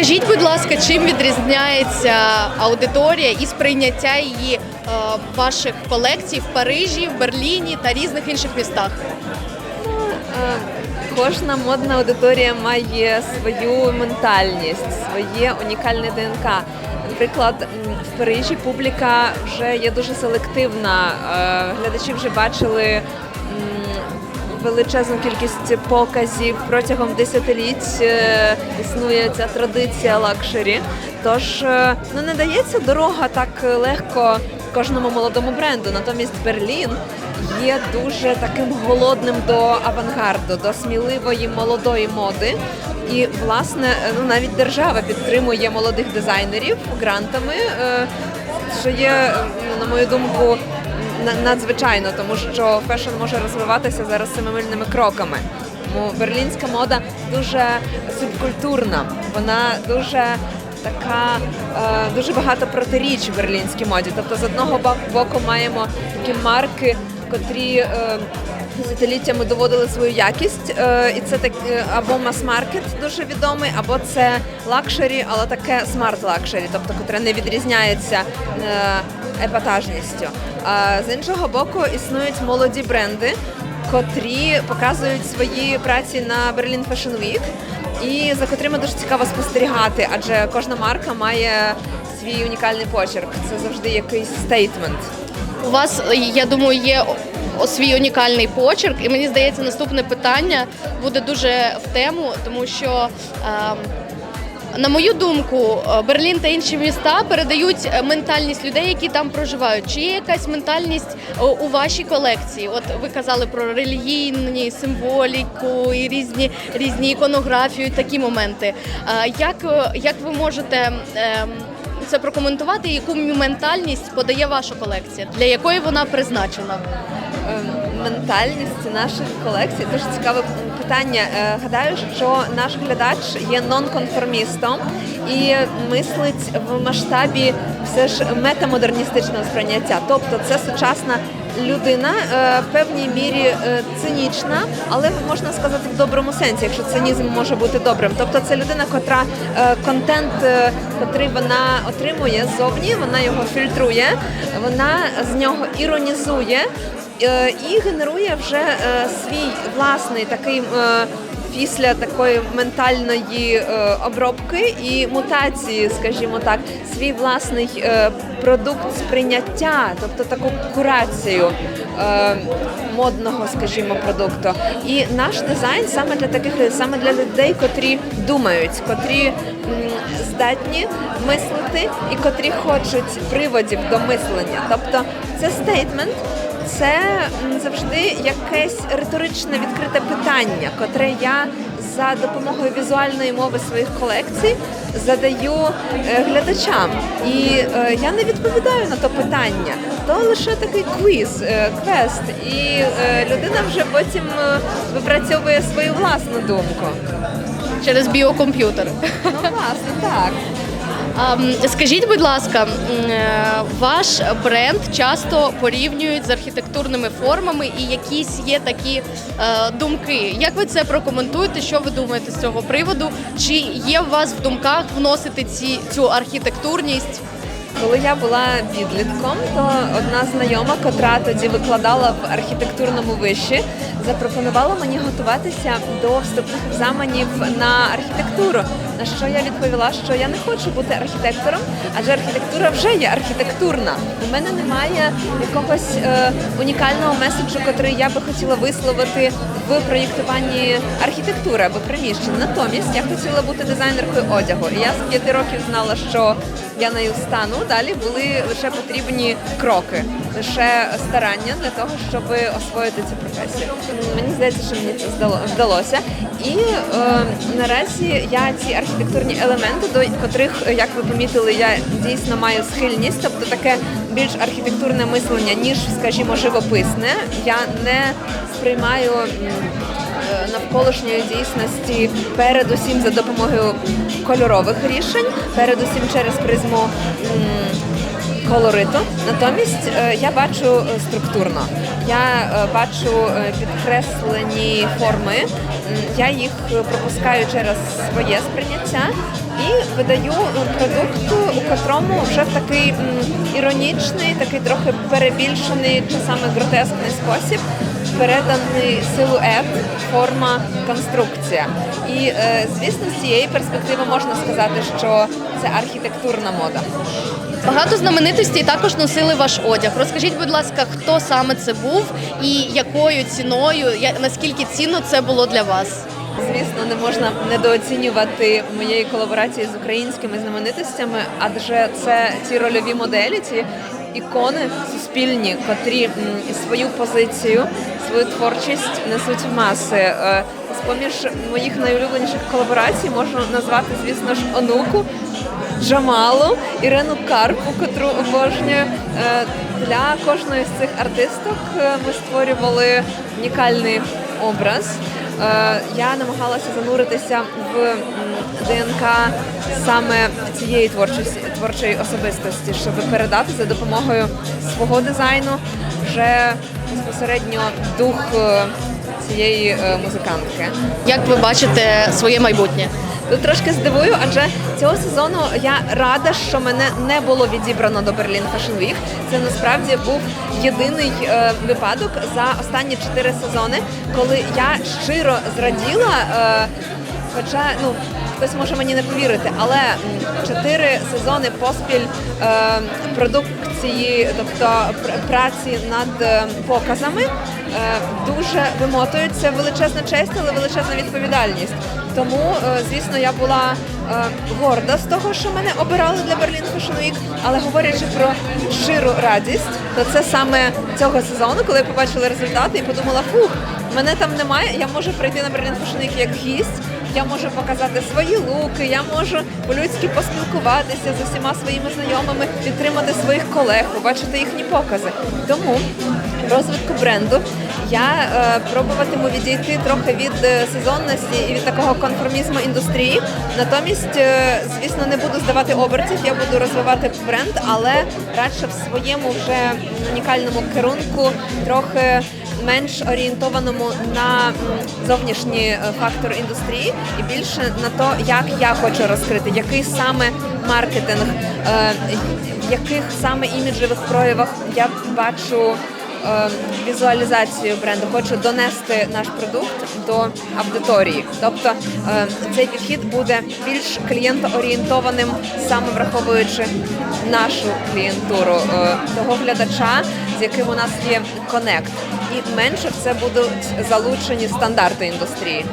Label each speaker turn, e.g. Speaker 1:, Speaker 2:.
Speaker 1: Скажіть, будь ласка, чим відрізняється аудиторія і сприйняття її е, ваших колекцій в Парижі, в Берліні та різних інших містах?
Speaker 2: Е, Кожна модна аудиторія має свою ментальність, своє унікальне ДНК. Наприклад, в Парижі публіка вже є дуже селективна. Е, Глядачі вже бачили величезну кількість показів протягом десятиліть. е, Існує ця традиція лакшері. Тож е, ну не дається дорога так легко кожному молодому бренду. Натомість Берлін є дуже таким голодним до авангарду, до сміливої молодої моди. І власне ну навіть держава підтримує молодих дизайнерів грантами, е, що є, ну, на мою думку, надзвичайно, тому що фешн може розвиватися зараз семимильними кроками. Тому берлінська мода дуже субкультурна, вона дуже така е, дуже багато протиріч в берлінській моді. Тобто, з одного боку маємо такі марки, котрі е, десятиліттями доводили свою якість, е, і це так або мас-маркет дуже відомий, або це лакшері, але таке смарт-лакшері, тобто котре не відрізняється епатажністю. А з іншого боку, існують молоді бренди, котрі показують свої праці на Berlin Fashion Week і за котрими дуже цікаво спостерігати, адже кожна марка має свій унікальний почерк. Це завжди якийсь стейтмент.
Speaker 1: У вас, е, я думаю, є свій унікальний почерк, і мені здається, наступне питання буде дуже в тему, тому що. ем, на мою думку, е, Берлін та інші міста передають е, ментальність людей, які там проживають. Чи є якась ментальність е, у вашій колекції? От ви казали про релігійні символіку і різні різні іконографію, такі моменти. Як, як ви можете ем, це прокоментувати? Яку ментальність подає ваша колекція? Для якої вона призначена?
Speaker 2: Ментальність наших колекцій дуже цікаве питання. Е, Гадаю, що наш глядач є нонконформістом і мислить в масштабі все ж метамодерністичного сприйняття. Тобто це сучасна людина е, в певній мірі е, цинічна, але можна сказати в доброму сенсі, якщо цинізм може бути добрим. Тобто це людина, котра контент, котрий вона отримує ззовні, вона його фільтрує, вона з нього іронізує і генерує вже е, свій власний такий. е, Після такої ментальної е, обробки і мутації, скажімо так, свій власний е, продукт сприйняття, тобто таку курацію е, модного, скажімо, продукту. І наш дизайн саме для таких саме для людей, котрі думають, котрі здатні мислити і котрі хочуть приводів до мислення. Тобто це стейтмент. Це завжди якесь риторичне відкрите питання, котре я за допомогою візуальної мови своїх колекцій задаю е, глядачам. І е, я не відповідаю на то питання, то лише такий квіз, е, квест, і людина вже потім випрацьовує свою власну думку.
Speaker 1: Через біокомп'ютер.
Speaker 2: Ну, власне, так.
Speaker 1: А, м, Скажіть, будь ласка, е, ваш бренд часто порівнюють з архітектурними формами і якісь є такі е, думки. Як ви це прокоментуєте? Що ви думаєте з цього приводу? Чи є у вас в думках вносити ці цю архітектурність?
Speaker 2: Коли я була підлітком, то одна знайома, котра тоді викладала в архітектурному виші, запропонувала мені готуватися до вступних екзаменів на архітектуру. На що я відповіла, що я не хочу бути архітектором, адже архітектура вже є архітектурна. У мене немає якогось е, унікального меседжу, котрий я би хотіла висловити в проєктуванні архітектури або приміщень. Натомість я хотіла бути дизайнеркою одягу. І я з п'яти років знала, що я нею стану. Далі були лише потрібні кроки, лише старання для того, щоб освоїти цю професію. Мені здається, що мені це вдалося. І е, наразі я ці архітектурні елементи, до котрих, е, як ви помітили, я дійсно маю схильність, тобто таке більш архітектурне мислення, ніж, скажімо, живописне. Я не сприймаю. е, Навколишньої дійсності передусім за допомогою кольорових рішень, передусім через призму колориту. Натомість е, я бачу е, структурно. Я е, бачу підкреслені форми. Я їх пропускаю через своє сприйняття і видаю продукт, у котрому вже в такий іронічний, такий трохи перебільшений, часами гротескний спосіб. Переданий силует, форма, конструкція. І е, звісно, з цієї перспективи можна сказати, що це архітектурна мода.
Speaker 1: Багато знаменитостей також носили ваш одяг. Розкажіть, будь ласка, хто саме це був і якою ціною, наскільки цінно це було для вас?
Speaker 2: Звісно, не можна недооцінювати моєї колаборації з українськими знаменитостями, адже це ті рольові моделі, ті ікони суспільні, котрі свою позицію, свою творчість несуть в маси. Е, З-поміж моїх найулюбленіших колаборацій можу назвати, звісно ж, онуку. Джамалу, Ірину Карпу, котру обожнюю. Е, Для кожної з цих артисток е, ми створювали унікальний образ. Я намагалася зануритися в ДНК саме цієї творчості творчої особистості, щоб передати за допомогою свого дизайну вже безпосередньо дух е, цієї е, музикантки.
Speaker 1: Як ви бачите своє майбутнє?
Speaker 2: Тут трошки здивую, адже цього сезону я рада, що мене не було відібрано до Berlin Fashion Week. Це насправді був єдиний е, випадок за останні чотири сезони, коли я щиро зраділа. Е, хоча ну хтось може мені не повірити, але чотири сезони поспіль е, продукції, тобто пр- праці над е, показами, е, дуже вимотують. Це величезна честь, але величезна відповідальність. Тому, е, звісно, я була горда з того, що мене обирали для Fashion Week, але говорячи про щиру радість, то це саме цього сезону, коли я побачила результати і подумала, фух, мене там немає, я можу прийти на Fashion Week як гість. Я можу показати свої луки, я можу по-людськи поспілкуватися з усіма своїми знайомими, підтримати своїх колег, побачити їхні покази. Тому розвитку бренду я е, пробуватиму відійти трохи від е, сезонності і від такого конформізму індустрії. Натомість, е, звісно, не буду здавати обертів, я буду розвивати бренд, але радше в своєму вже унікальному керунку трохи менш орієнтованому на зовнішні е, фактори індустрії і більше на то, як я хочу розкрити, який саме маркетинг, е, в яких саме іміджевих проявах я бачу е, візуалізацію бренду. Хочу донести наш продукт до аудиторії. Тобто е, цей підхід буде більш клієнтоорієнтованим, саме враховуючи нашу клієнтуру, е, того глядача, з яким у нас є конект, і менше в це будуть залучені стандарти індустрії.